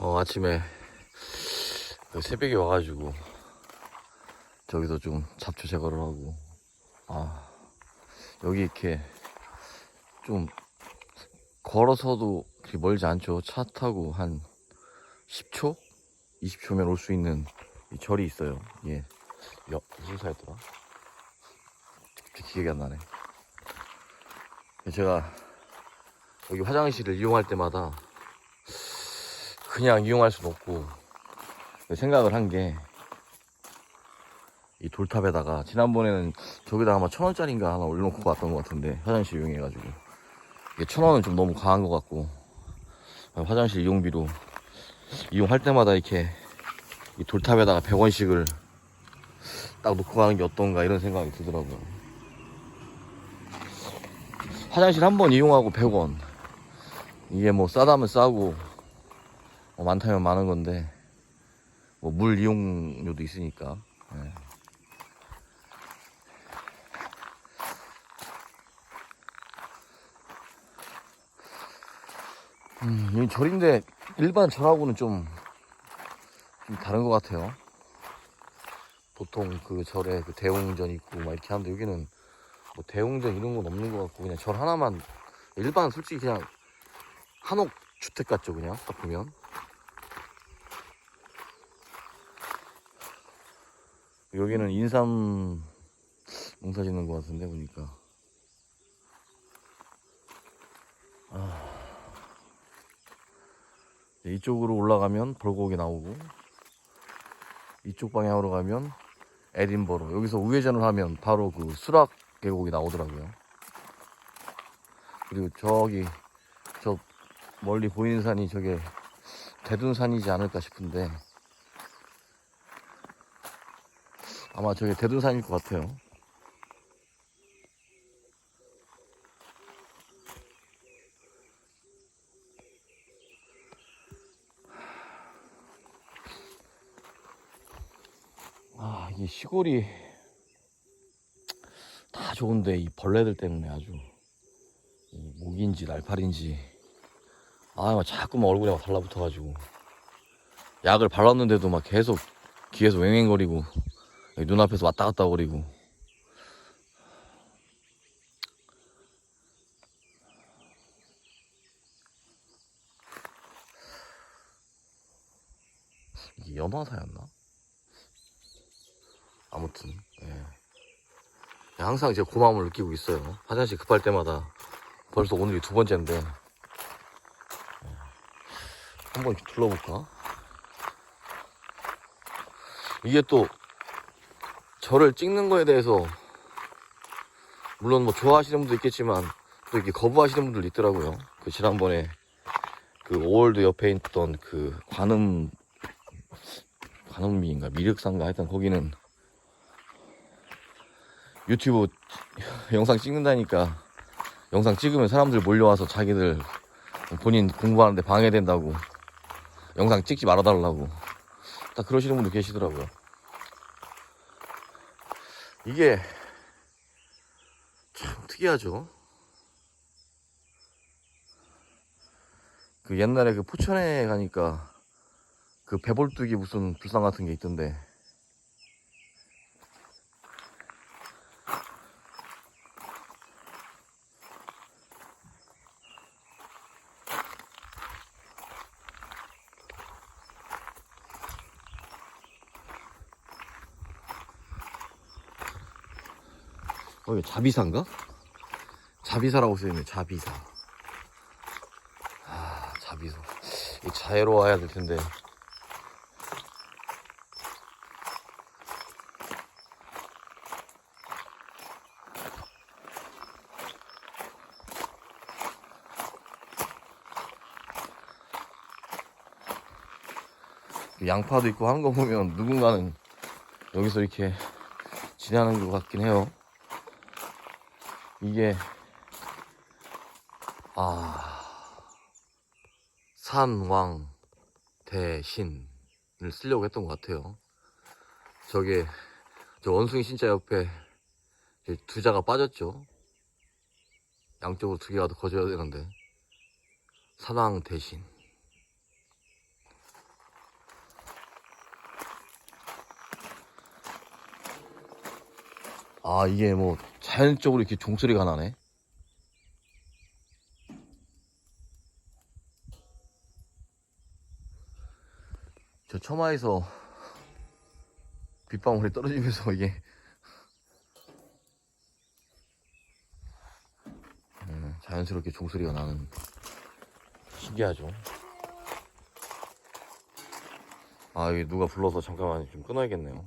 어, 아침에 그 새벽에 와가지고 저기서 좀 잡초 제거를 하고 아 여기 이렇게 좀 걸어서도 그렇게 멀지 않죠 차 타고 한 10초? 20초면 올 수 있는 이 절이 있어요 예 여, 무슨 사였더라? 기억이 안 나네 제가 여기 화장실을 이용할 때마다 그냥 이용할 수는 없고 생각을 한 게 이 돌탑에다가 지난번에는 저기다가 아마 천 원짜리인가 하나 올려놓고 왔던 것 같은데 화장실 이용해가지고 이게 천 원은 좀 너무 강한 것 같고 화장실 이용비로 이용할 때마다 이렇게 이 돌탑에다가 100원씩을 딱 놓고 가는 게 어떤가 이런 생각이 들더라고요. 화장실 한 번 이용하고 100원. 이게 뭐 싸다면 싸고 뭐 많다면 많은 건데 뭐 물 이용료도 있으니까. 예. 음, 이 절인데 일반 절하고는 좀, 좀 다른 것 같아요. 보통 그 절에 그 대웅전 있고 막 이렇게 하는데 여기는 뭐 대웅전 이런 건 없는 것 같고 그냥 절 하나만 일반 솔직히 그냥 한옥 주택 같죠 그냥 딱 보면 여기는 인삼 농사 짓는 것 같은데 보니까. 아, 이쪽으로 올라가면 벌곡이 나오고 이쪽 방향으로 가면 에딘버러 여기서 우회전을 하면 바로 그 수락 계곡이 나오더라고요. 그리고 저기 저 멀리 보이는 산이 저게 대둔산이지 않을까 싶은데 아마 저게 대둔산일 것 같아요. 아, 이 시골이 다 좋은데 이 벌레들 때문에 아주 이 목인지 날파리인지. 아, 막 자꾸 만 얼굴에 막 달라붙어가지고. 약을 발랐는데도 막 계속 귀에서 여기 눈앞에서 왔다 갔다 거리고 이게 연화사였나? 아무튼 예. 항상 제 고마움을 느끼고 있어요. 화장실 급할 때마다 벌써 오늘이 두 번째인데 예. 한번 둘러볼까? 이게 또 저를 찍는 거에 대해서 물론 뭐 좋아하시는 분도 있겠지만 또 이렇게 거부하시는 분들도 있더라고요. 그 지난번에 그 오월드 옆에 있던 그 관음 관음미인가 미륵산가 하여튼 거기는 유튜브 영상 찍는다니까 영상 찍으면 사람들 몰려와서 자기들 본인 공부하는데 방해된다고 영상 찍지 말아달라고 딱 그러시는 분도 계시더라고요. 이게 참 특이하죠. 그 옛날에 그 포천에 가니까 그 배볼뚝이 무슨 불상 같은 게 있던데 어, 이거 자비사인가? 자비사라고 써있네, 자비사. 아, 자비사. 이 자애로 와야 될 텐데. 양파도 있고 하는 거 보면 누군가는 여기서 이렇게 지내는 것 같긴 해요. 이게 아 산왕 대신을 쓰려고 했던 것 같아요. 저게 저 원숭이 신자 옆에 두자가 빠졌죠. 양쪽으로 두 개가 더 커져야 되는데 산왕 대신 아 이게 뭐 자연적으로 이렇게 종소리가 나네. 저 처마에서 빗방울이 떨어지면서 이게 음, 자연스럽게 종소리가 나는 신기하죠. 아 이게 누가 불러서 잠깐만 좀 끊어야겠네요